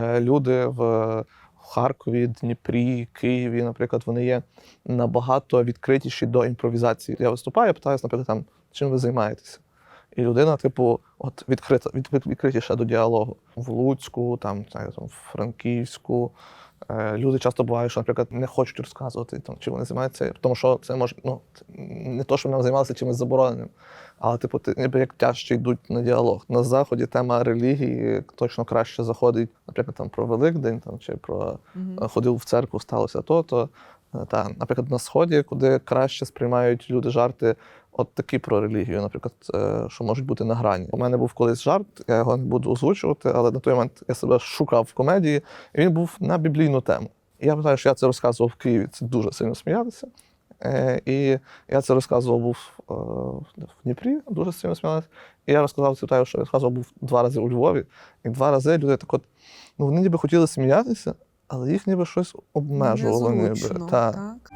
Е, Люди в Харкові, Дніпрі, Києві, наприклад, вони є набагато відкритіші до імпровізації. Я виступаю, я питаюся, наприклад, там, чим ви займаєтеся? І людина, типу, от відкрита, від, від- відкритіша до діалогу. В Луцьку, там, не там, в Франківську. Е, люди часто бувають, що, наприклад, не хочуть розказувати, там, чим вони займаються, тому що це може, ну, не то, що вони займалися чимось забороненим, але, типу, ти, ніби як тяжче йдуть на діалог. На заході тема релігії точно краще заходить, наприклад, там про Великдень там, чи про е, ходив в церкву, сталося то, то е, та, наприклад, на сході, куди краще сприймають люди жарти, от такі про релігію, наприклад, е, що можуть бути на грані. У мене був колись жарт, я його не буду озвучувати, але на той момент я себе шукав в комедії, і він був на біблійну тему. І я пам'ятаю, що я це розказував в Києві, це дуже сильно сміялися. Е, і я це розказував був е, в Дніпрі, дуже сильно сміялися. І я розказав цю що я розказував був два рази у Львові, і два рази люди так от, ну вони ніби хотіли сміятися, але їх ніби щось обмежувало. Ніби. Незручно, Та. так.